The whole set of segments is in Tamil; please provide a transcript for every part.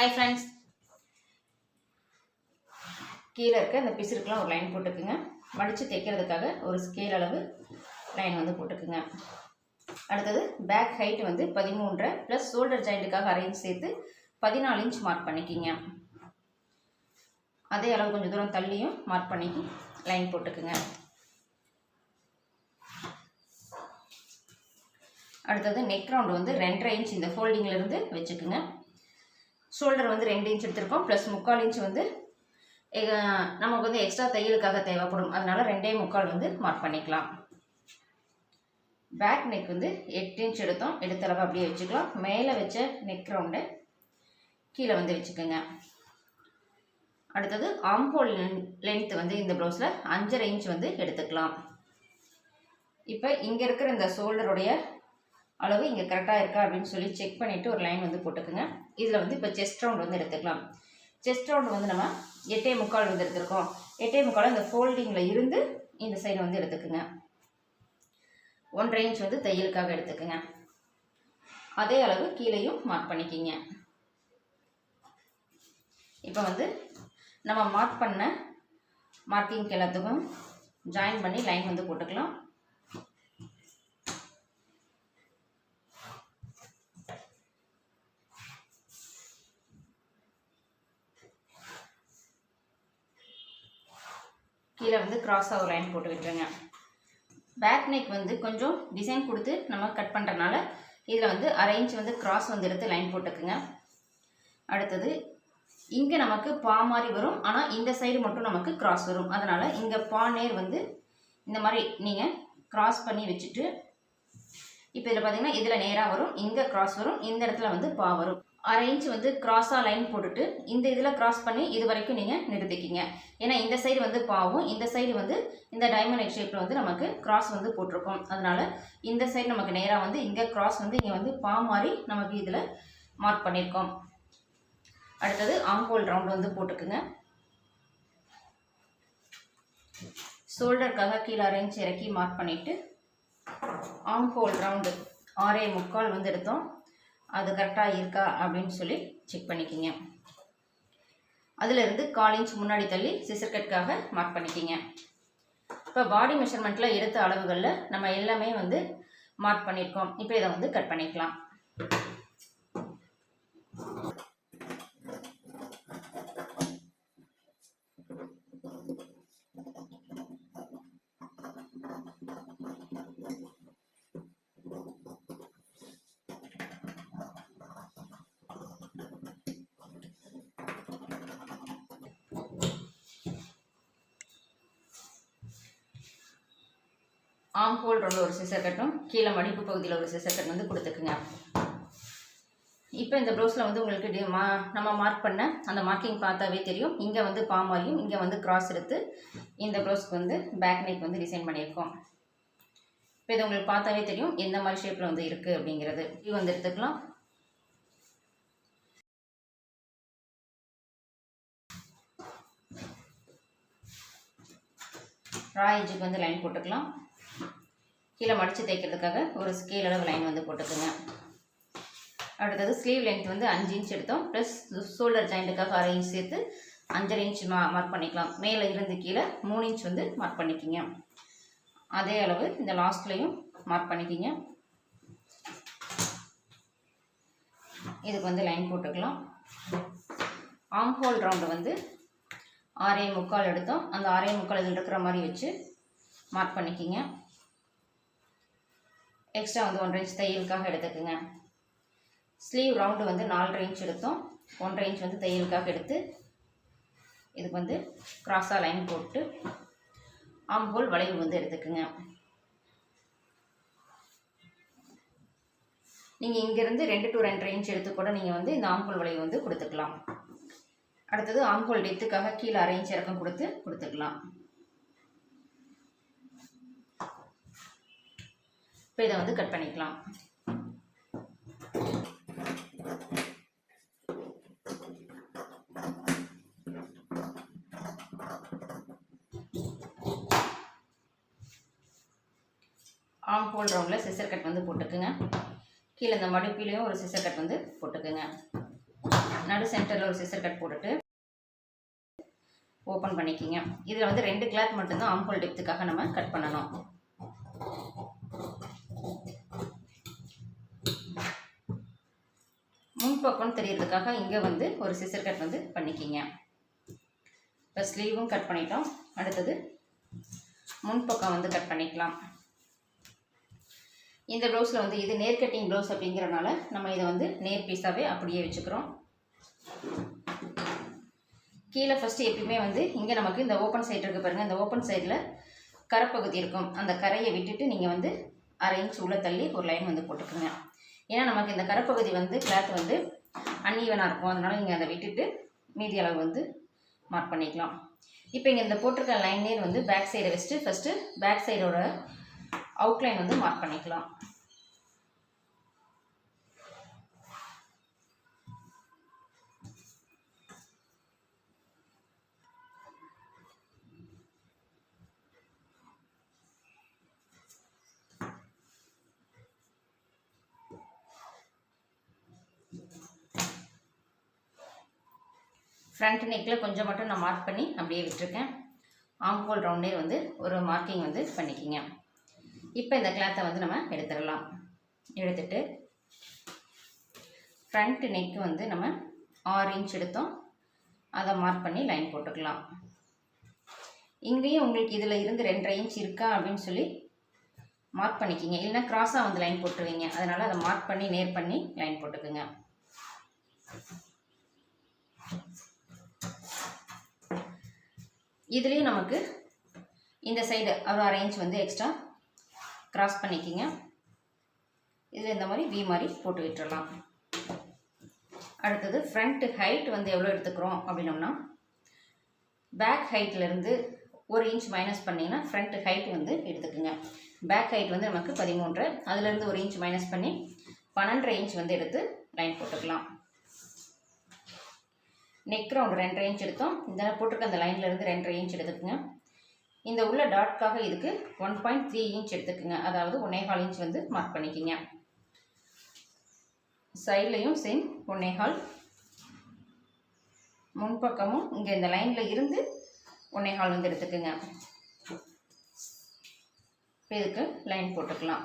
ஹாய் ஃப்ரெண்ட்ஸ் கீழே இருக்க இந்த பிசுருக்கெலாம் ஒரு லைன் போட்டுக்குங்க. மடித்து தைக்கிறதுக்காக ஒரு ஸ்கேல் அளவு லைன் வந்து போட்டுக்குங்க. அடுத்தது பேக் ஹைட் வந்து பதிமூன்றரை ப்ளஸ் ஷோல்டர் ஜாயிண்ட்டுக்காக அரை இன்ச் சேர்த்து பதினாலு இன்ச் மார்க் பண்ணிக்கிங்க. அதே அளவு கொஞ்சம் தூரம் தள்ளியும் மார்க் பண்ணிக்கி லைன் போட்டுக்குங்க. அடுத்தது நெக் ரவுண்டு வந்து ரெண்டரை இன்ச் இந்த ஃபோல்டிங்கிலிருந்து வச்சுக்குங்க. ஷோல்டர் வந்து ரெண்டு இன்ச் எடுத்திருக்கோம். ப்ளஸ் முக்கால் இன்ச் வந்து நமக்கு வந்து எக்ஸ்ட்ரா தையலுக்காக தேவைப்படும். அதனால ரெண்டே முக்கால் வந்து மார்க் பண்ணிக்கலாம். பேக் நெக் வந்து எட்டு இன்ச் எடுத்தோம். எடுத்தளவு அப்படியே வச்சுக்கலாம். மேலே வச்ச நெக் ரவுண்டை கீழே வந்து வச்சுக்கோங்க. அடுத்தது ஆம்போல் லென்த் வந்து இந்த ப்ளவுஸில் அஞ்சரை இன்ச் வந்து எடுத்துக்கலாம். இப்போ இங்கே இருக்கிற இந்த ஷோல்டருடைய அளவு இங்கே கரெக்டாக இருக்கா அப்படின்னு சொல்லி செக் பண்ணிவிட்டு ஒரு லைன் வந்து போட்டுக்கோங்க. இதில் வந்து இப்போ செஸ்ட் ரவுண்ட் வந்து எடுத்துக்கலாம். செஸ்ட் ரவுண்ட் வந்து நம்ம எட்டே முக்கால் வந்து எடுத்துருக்கோம். எட்டே முக்கால் இந்த ஃபோல்டிங்கில் இருந்து இந்த சைடு வந்து எடுத்துக்கோங்க. ஒன்றரை இன்ச் வந்து தையலுக்காக எடுத்துக்கோங்க. அதே அளவு கீழேயும் மார்க் பண்ணிக்கிங்க. இப்போ வந்து நம்ம மார்க் பண்ண மார்க்கிங் எல்லாத்துக்கும் ஜாயின் பண்ணி லைன் வந்து போட்டுக்கலாம். கீழே வந்து கிராஸாக ஒரு லைன் போட்டு விட்டுருங்க. பேக் நெக் வந்து கொஞ்சம் டிசைன் கொடுத்து நம்ம கட் பண்ணுறனால இதில் வந்து அரேஞ்ச் வந்து கிராஸ் வந்து எடுத்து லைன் போட்டுக்குங்க. அடுத்தது இங்கே நமக்கு பா மாதிரி வரும். ஆனால் இந்த சைடு மட்டும் நமக்கு கிராஸ் வரும். அதனால் இங்கே பா நேர் வந்து இந்த மாதிரி நீங்கள் கிராஸ் பண்ணி வச்சுட்டு இப்போ இதில் பார்த்தீங்கன்னா இதில் நேராக வரும். இங்கே கிராஸ் வரும். இந்த இடத்துல வந்து பா வரும். அரேஞ்ச் வந்து கிராஸாக லைன் போட்டுட்டு இந்த இதில் கிராஸ் பண்ணி இது வரைக்கும் நீங்கள் நிறுத்திக்கிங்க. ஏன்னா இந்த சைடு வந்து பாவும் இந்த சைடு வந்து இந்த டைமண்ட் எக் ஷேப்பில் வந்து நமக்கு கிராஸ் வந்து போட்டிருக்கோம். அதனால் இந்த சைடு நமக்கு நேராக வந்து இங்கே கிராஸ் வந்து இங்கே வந்து பா மாதிரி நமக்கு இதில் மார்க் பண்ணியிருக்கோம் அடுத்தது ஆங்கோல் ரவுண்ட் வந்து போட்டுக்குங்க. ஷோல்டருக்காக கீழே அரேஞ்ச் இறக்கி மார்க் பண்ணிவிட்டு ஆங்கோல் ரவுண்டு ஆறே முக்கால் வந்து எடுத்தோம். அது கரெக்டாக இருக்கா அப்படின்னு சொல்லி செக் பண்ணிக்கிங்க. அதிலிருந்து கால் இன்ச் முன்னாடி தள்ளி சிசர் கட்காக மார்க் பண்ணிக்கிங்க. இப்போ பாடி மெஷர்மெண்ட்டில் எடுத்த அளவுகளில் நம்ம எல்லாமே வந்து மார்க் பண்ணியிருக்கோம் இப்போ இதை வந்து கட் பண்ணிக்கலாம். ஆம் ஹோல் ரெண்டு ஒரு சிசர் கட்டும். கீழே மடிப்பு பகுதியில் ஒரு சிசர் கட் வந்து கொடுத்துக்குங்க. இப்போ இந்த ப்ளவுஸில் வந்து உங்களுக்கு டி மா நம்ம மார்க் பண்ண அந்த மார்க்கிங் பார்த்தாவே தெரியும். இங்கே வந்து பாமாரியும் இங்கே வந்து கிராஸ் எடுத்து இந்த ப்ளவுஸ்க்கு வந்து பேக் நெக் வந்து டிசைன் பண்ணியிருக்கோம். இப்போ இது உங்களுக்கு பார்த்தாவே தெரியும். எந்த மாதிரி ஷேப்பில் வந்து இருக்குது அப்படிங்கிறது. இது வந்து எடுத்துக்கலாம். ராயஜுக்கு வந்து லைன் போட்டுக்கலாம். கீழே மடித்து தைக்கிறதுக்காக ஒரு ஸ்கேல் அளவு லைன் வந்து போட்டுக்கோங்க. அடுத்தது ஸ்லீவ் லென்த் வந்து அஞ்சு இன்ச் எடுத்தோம். ப்ளஸ் ஷோல்டர் ஜாயிண்ட்டுக்காக அரை இன்ச் சேர்த்து அஞ்சரை இன்ச் மா மார்க் பண்ணிக்கலாம். மேலே இருந்து கீழே மூணு இன்ச் வந்து மார்க் பண்ணிக்கிங்க. அதே அளவு இந்த லாஸ்ட்லேயும் மார்க் பண்ணிக்கிங்க. இதுக்கு வந்து லைன் போட்டுக்கலாம். ஆம் ஹோல் ரவுண்டு வந்து ஆறே முக்கால் எடுத்தோம். அந்த ஆறே முக்கால் இதில் இருக்கிற மாதிரி வச்சு மார்க் பண்ணிக்கிங்க. எக்ஸ்ட்ரா வந்து ஒன்றரை இன்ச் தையலுக்காக எடுத்துக்கோங்க. ஸ்லீவ் ரவுண்டு வந்து நாலரை இன்ச் எடுத்தோம். ஒன்றரை இன்ச் வந்து தையலுக்காக எடுத்து இதுக்கு வந்து கிராஸாக லைன் போட்டு ஆம்போல் வளைவு வந்து எடுத்துக்கோங்க. நீங்கள் இங்கேருந்து ரெண்டு டு ரெண்டரை இன்ச் எடுத்து கூட நீங்கள் வந்து இந்த ஆம்போல் வளைவு வந்து கொடுத்துக்கலாம். அடுத்தது ஆம்போல் டெத்துக்காக கீழே அரை இன்ச் இறக்கம் கொடுத்து கொடுத்துக்கலாம். இப்போ இதை வந்து கட் பண்ணிக்கலாம். ஆம் ஹோல் ரவுண்டில் சிசர் கட் வந்து போட்டுக்குங்க. கீழே இந்த மடுப்பிலையும் ஒரு சிசர் கட் வந்து போட்டுக்குங்க. நடு சென்டரில் ஒரு சிசர் கட் போட்டுட்டு ஓப்பன் பண்ணிக்கிங்க. இதில் வந்து ரெண்டு கிளாத் மட்டும்தான் ஆம்ஹோல் டெப்த்துக்காக நம்ம கட் பண்ணணும். முன்பக்கம் தெரியறதுக்காக இங்கே வந்து ஒரு சிசர் கட் வந்து பண்ணிக்கிங்க. இப்போ ஸ்லீவும் கட் பண்ணிட்டோம். அடுத்தது முன்பக்கம் வந்து கட் பண்ணிக்கலாம். இந்த ப்ளவுஸில் வந்து இது நேர் கட்டிங் ப்ளவுஸ் அப்படிங்கிறனால நம்ம இதை வந்து நேர் பீஸாகவே அப்படியே வச்சுக்கிறோம். கீழே ஃபஸ்ட்டு எப்பயுமே வந்து இங்கே நமக்கு இந்த ஓப்பன் சைடு இருக்குது பாருங்கள் இந்த ஓப்பன் சைடில் கரைப்பகுதி இருக்கும். அந்த கரையை விட்டுட்டு நீங்கள் வந்து அரை இன்ச் உள்ளே தள்ளி ஒரு லைன் வந்து போட்டுக்கோங்க. ஏன்னா நமக்கு இந்த கருப்பகுதி வந்து கிளாத் வந்து அன்ஈவனாக இருக்கும். அதனால் நீங்கள் அதை விட்டுட்டு மீதி அளவு வந்து மார்க் பண்ணிக்கலாம். இப்போ இங்கே இந்த போட்டிருக்க லைன்லேயே வந்து பேக் சைடை வச்சுட்டு ஃபஸ்ட்டு பேக் சைடோட அவுட்லைன் வந்து மார்க் பண்ணிக்கலாம். ஃப்ரண்ட் நெக்கில் கொஞ்சம் மட்டும் நான் மார்க் பண்ணி அப்படியே விட்டுருக்கேன். ஆம்கோல் ரவுண்டே வந்து ஒரு மார்க்கிங் வந்து பண்ணிக்கிங்க. இப்போ இந்த கிளாத்தை வந்து நம்ம எடுத்துடலாம். எடுத்துட்டு ஃப்ரண்ட் நெக்கு வந்து நம்ம ஆறு இன்ச் எடுத்தோம். அதை மார்க் பண்ணி லைன் போட்டுக்கலாம். இங்கேயும் உங்களுக்கு இதில் இருந்து ரெண்டரை இன்ச் இருக்கா அப்படின்னு சொல்லி மார்க் பண்ணிக்கிங்க. இல்லைன்னா க்ராஸாக வந்து லைன் போட்டுருவீங்க. அதனால் அதை மார்க் பண்ணி நேர் பண்ணி லைன் போட்டுக்குங்க. இதுலேயும் நமக்கு இந்த சைடு ஒரு அரேஞ்ச் வந்து எக்ஸ்ட்ரா க்ராஸ் பண்ணிக்கிங்க. இதில் இந்த மாதிரி வி மாதிரி போட்டு விட்டுறலாம். அடுத்தது ஃப்ரண்ட் ஹைட் வந்து எவ்வளோ எடுத்துக்கிறோம் அப்படின்னோம்னா பேக் ஹைட்லேருந்து ஒரு இன்ச் மைனஸ் பண்ணிங்கன்னா ஃப்ரண்ட் ஹைட் வந்து எடுத்துக்குங்க. பேக் ஹைட் வந்து நமக்கு பதிமூன்று அதுலேருந்து ஒரு இன்ச் மைனஸ் பண்ணி பன்னெண்டரை இன்ச் வந்து எடுத்து லைன் போட்டுக்கலாம். நெக் ரவுண்ட் ரெண்டரை இன்ச் எடுத்தோம். இந்த போட்டிருக்க அந்த லைன்லேருந்து ரெண்டரை இன்ச் எடுத்துக்கோங்க. இந்த உள்ள டாட்காக இதுக்கு ஒன் பாயிண்ட் த்ரீ இன்ச் எடுத்துக்கோங்க. அதாவது ஒன்னேகால் இன்ச் வந்து மார்க் பண்ணிக்கிங்க. சைட்லேயும் சேம் ஒன்னேகால். முன்பக்கமும் இங்கே இந்த லைனில் இருந்து ஒன்னேகால் வந்து எடுத்துக்கோங்க. இப்போ இதுக்கு லைன் போட்டுக்கலாம்.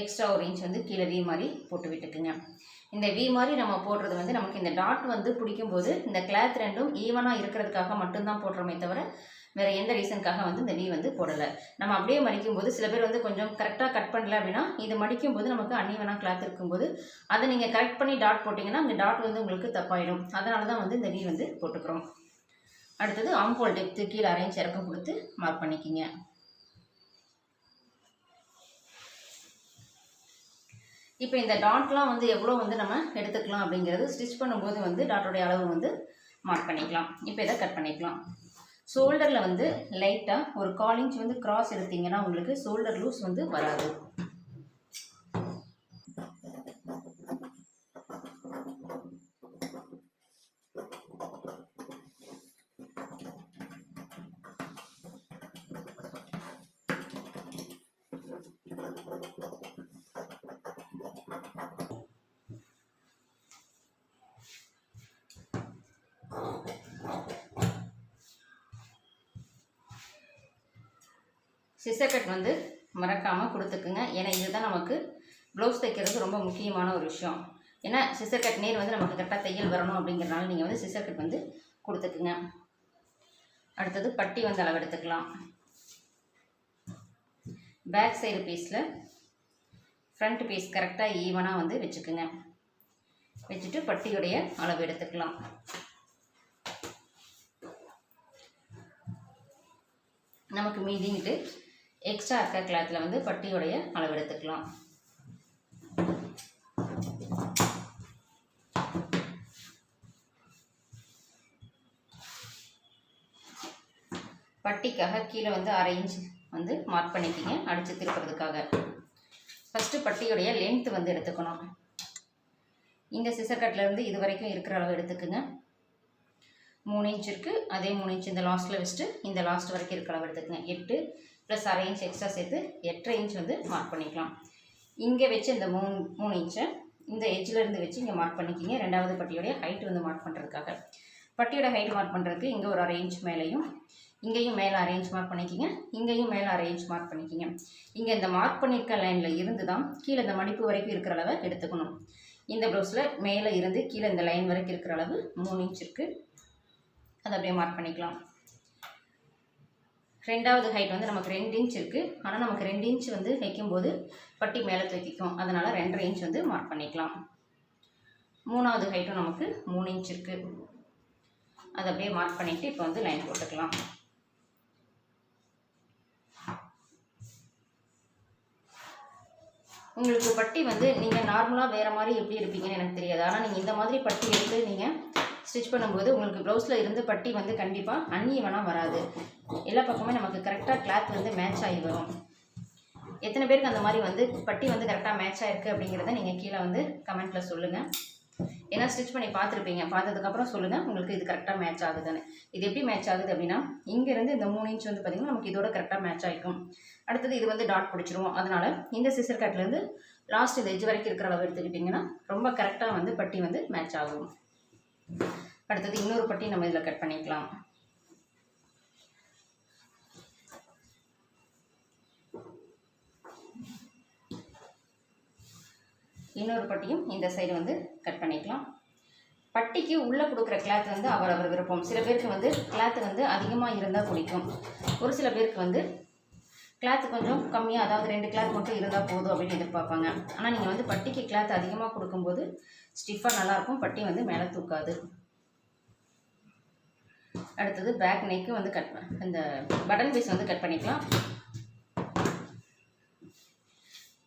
எக்ஸ்ட்ரா ஒரு இன்ச் வந்து கீழே வி மாதிரி போட்டு விட்டுக்குங்க. இந்த வி மாதிரி நம்ம போடுறது வந்து நமக்கு இந்த டாட் வந்து பிடிக்கும்போது இந்த கிளாத் ரெண்டும் ஈவனாக இருக்கிறதுக்காக மட்டும்தான் போடுறோமே தவிர வேறு எந்த ரீசனுக்காக வந்து இந்த வி வந்து போடலை. நம்ம அப்படியே மடிக்கும் போது சில பேர் வந்து கொஞ்சம் கரெக்டாக கட் பண்ணல அப்படின்னா இது மடிக்கும் போது நமக்கு அன்னிவனாக கிளாத் இருக்கும்போது அதை நீங்கள் கரெக்ட் பண்ணி டாட் போட்டிங்கன்னா அந்த டாட் வந்து உங்களுக்கு தப்பாயிடும். அதனால தான் வந்து இந்த வி வந்து போட்டுக்கிறோம். அடுத்தது ஆம்போல் டெப்த்து கீழே அரேஞ்ச் இறக்கம் கொடுத்து மார்க் பண்ணிக்கிங்க. இப்போ இந்த டாட்லாம் வந்து எவ்வளோ வந்து நம்ம எடுத்துக்கலாம் அப்படிங்கிறது ஸ்டிச் பண்ணும்போது வந்து டாட்டோடைய அளவு வந்து மார்க் பண்ணிக்கலாம். இப்போ இதை கட் பண்ணிக்கலாம். ஷோல்டரில் வந்து லைட்டாக ஒரு கால் இன்ச் வந்து கிராஸ் எடுத்தீங்கன்னா உங்களுக்கு ஷோல்டர் லூஸ் வந்து வராது. சிசர் கட் வந்து மறக்காமல் கொடுத்துக்குங்க. ஏன்னா இதுதான் நமக்கு ப்ளவுஸ் தைக்கிறது ரொம்ப முக்கியமான ஒரு விஷயம். ஏன்னா சிசர் கட் நேர் வந்து நமக்கு கரெக்டாக தையல் வரணும் அப்படிங்கிறனால நீங்கள் வந்து சிசர் கட் வந்து கொடுத்துக்குங்க. அடுத்தது பட்டி வந்து அளவு எடுத்துக்கலாம் பேக் சைடு பீஸில் ஃப்ரண்ட் பீஸ் கரெக்டாக ஈவனாக வந்து வச்சுக்குங்க. வச்சுட்டு பட்டியுடைய அளவு எடுத்துக்கலாம் நமக்கு மீதிங்கிட்டு எக்ஸ்ட்ரா இருக்க கிளாத்தில் வந்து பட்டியோடைய அளவு எடுத்துக்கலாம். பட்டிக்காக கீழே வந்து அரை இன்ச் வந்து மார்க் பண்ணிக்கிங்க அடித்து திருப்புறதுக்காக. ஃபஸ்ட்டு பட்டியுடைய லென்த்து வந்து எடுத்துக்கணும். இந்த சிசர் கட்லேருந்து இது வரைக்கும் இருக்கிற அளவு எடுத்துக்குங்க. மூணு இன்ச் இருக்குது அதே மூணு இன்ச் இந்த லாஸ்ட்டில் வச்சுட்டு இந்த லாஸ்ட் வரைக்கும் இருக்கிற அளவு எடுத்துக்கங்க. எட்டு ப்ளஸ் அரை இன்ச் எக்ஸ்ட்ரா சேர்த்து எட்டரை இன்ச் வந்து மார்க் பண்ணிக்கலாம். இங்கே வச்சு இந்த மூணு மூணு இன்ச்சை இந்த எட்ஜில் இருந்து வச்சு இங்கே மார்க் பண்ணிக்கிங்க. ரெண்டாவது பட்டியோடைய ஹைட் வந்து மார்க் பண்ணுறதுக்காக பட்டியோட ஹைட் மார்க் பண்ணுறதுக்கு இங்கே ஒரு அரை இன்ச் மேலேயும் இங்கேயும் மேலே அரை இன்ச் மார்க் பண்ணிக்கிங்க. இங்கேயும் மேலே அரை இன்ச் மார்க் பண்ணிக்கிங்க. இங்கே இந்த மார்க் பண்ணியிருக்க லைனில் இருந்து தான் கீழே இந்த மடிப்பு வரைக்கும் இருக்கிற அளவை எடுத்துக்கணும். இந்த ப்ளவுஸில் மேலே இருந்து கீழே இந்த லைன் வரைக்கும் இருக்கிற அளவு மூணு இன்ச் இருக்குது அதை அப்படியே மார்க் பண்ணிக்கலாம். ரெண்டாவது ஹைட் வந்து நமக்கு ரெண்டு இன்ச் இருக்குது ஆனால் நமக்கு ரெண்டு இன்ச் வந்து வைக்கும்போது பட்டி மேலே தூக்கிக்கும். அதனால் ரெண்டரை இன்ச் வந்து மார்க் பண்ணிக்கலாம். மூணாவது ஹைட்டும் நமக்கு மூணு இன்ச் இருக்குது அதை அப்படியே மார்க் பண்ணிவிட்டு இப்போ வந்து லைன் போட்டுக்கலாம். உங்களுக்கு பட்டி வந்து நீங்கள் நார்மலாக வேறு மாதிரி எப்படி இருப்பீங்கன்னு எனக்கு தெரியாது. ஆனால் நீங்கள் இந்த மாதிரி பட்டி எடுத்து நீங்கள் ஸ்டிச் பண்ணும்போது உங்களுக்கு ப்ளவுஸில் இருந்து பட்டி வந்து கண்டிப்பாக அன்னியவனாக வராது. எல்லா பக்கமே நமக்கு கரெக்டாக கிளாத் வந்து மேட்ச் ஆகி வரும். எத்தனை பேருக்கு அந்த மாதிரி வந்து பட்டி வந்து கரெக்டாக மேட்ச் ஆகிருக்கு அப்படிங்கிறத நீங்கள் கீழே வந்து கமெண்ட்டில் சொல்லுங்கள் ஏன்னா ஸ்டிச் பண்ணி பார்த்துருப்பீங்க. பார்த்ததுக்கப்புறம் சொல்லுங்கள் உங்களுக்கு இது கரெக்டாக மேட்ச் ஆகுதுன்னு. இது எப்படி மேட்ச் ஆகுது அப்படின்னா இங்கேருந்து இந்த மூணு இன்ச் வந்து பார்த்திங்கன்னா நமக்கு இதோட கரெக்டாக மேட்ச் ஆகிக்கும் அடுத்தது இது வந்து டாட் பிடிச்சிருவோம் அதனால் இந்த சிசர் கட்லேருந்து லாஸ்ட் இந்த எஜ் வரைக்கும் இருக்கிற அளவு எடுத்துக்கிட்டிங்கன்னா ரொம்ப கரெக்டாக வந்து பட்டி வந்து மேட்ச் ஆகும். அடுத்தது இன்னொரு பட்டி நம்ம இதில் கட் பண்ணிக்கலாம். இன்னொரு பட்டியும் இந்த சைடு வந்து கட் பண்ணிக்கலாம். பட்டிக்கு உள்ளே கொடுக்குற கிளாத் வந்து அவரவர் விருப்பம். சில பேருக்கு வந்து கிளாத் வந்து அதிகமாக இருந்தால் பிடிக்கும். ஒரு சில பேருக்கு வந்து கிளாத் கொஞ்சம் கம்மியாக அதாவது ரெண்டு கிளாத் மட்டும் இருந்தால் போதும் அப்படின்னு எதிர்பார்ப்பாங்க. ஆனால் நீங்கள் வந்து பட்டிக்கு கிளாத் அதிகமாக கொடுக்கும்போது ஸ்டிஃபாக நல்லாயிருக்கும் பட்டி வந்து மேலே தூக்காது. அடுத்தது பேக் நெக்கு வந்து கட் இந்த பட்டன் பீஸ் வந்து கட் பண்ணிக்கலாம்.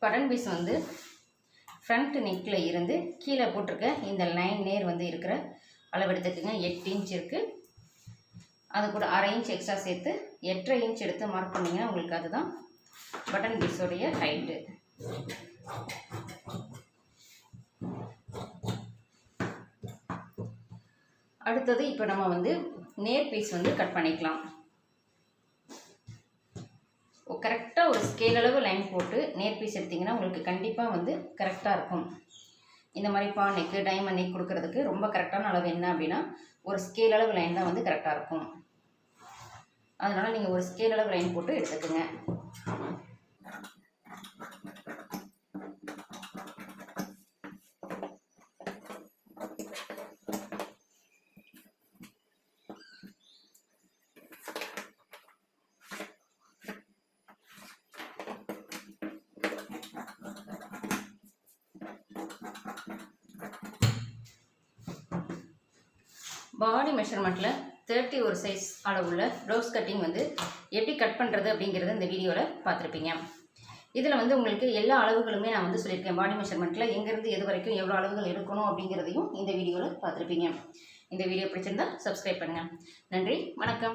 பட்டன் பீஸ் வந்து ஃப்ரண்ட் நெக்கில் இருந்து கீழே போட்டிருக்க இந்த லைன் நேர் வந்து இருக்கிற அளவு எடுத்துக்கோங்க. எட்டு இன்ச் இருக்குது அது கூட அரை இன்ச் எக்ஸ்ட்ரா சேர்த்து எட்டரை இன்ச் எடுத்து மார்க் பண்ணிங்கன்னா உங்களுக்கு அதுதான் பட்டன் பீஸோடைய ஹைட்டு அடுத்தது இப்போ நம்ம வந்து நேர் பீஸ் வந்து கட் பண்ணிக்கலாம். கரெக்டாக ஒரு ஸ்கேல் அளவு லைன் போட்டு நேர் பீஸ் எடுத்திங்கன்னா உங்களுக்கு கண்டிப்பாக வந்து கரெக்டாக இருக்கும். இந்த மாதிரி பா நெக்கு டைமண்ட் நெக் கொடுக்கறதுக்கு ரொம்ப கரெக்டான அளவு என்ன அப்படின்னா ஒரு ஸ்கேல் அளவு லைன் தான் வந்து கரெக்டாக இருக்கும். அதனால் நீங்கள் ஒரு ஸ்கேல் அளவு லைன் போட்டு எடுத்துக்கோங்க. பாடி மெஷர்மெண்ட்டில் தேர்ட்டி ஒரு சைஸ் அளவுள்ள ப்ளவுஸ் கட்டிங் வந்து எப்படி கட் பண்ணுறது அப்படிங்கிறத இந்த வீடியோவில் பார்த்துருப்பீங்க. இதில் வந்து உங்களுக்கு எல்லா அளவுகளுமே நான் வந்து சொல்லியிருக்கேன். பாடி மெஷர்மெண்ட்டில் எங்கேருந்து எது வரைக்கும் எவ்வளோ அளவுகள் எடுக்கணும் அப்படிங்கிறதையும் இந்த வீடியோவில் பார்த்துருப்பீங்க. இந்த வீடியோ பிடிச்சிருந்தா சப்ஸ்கிரைப் பண்ணுங்கள் நன்றி வணக்கம்.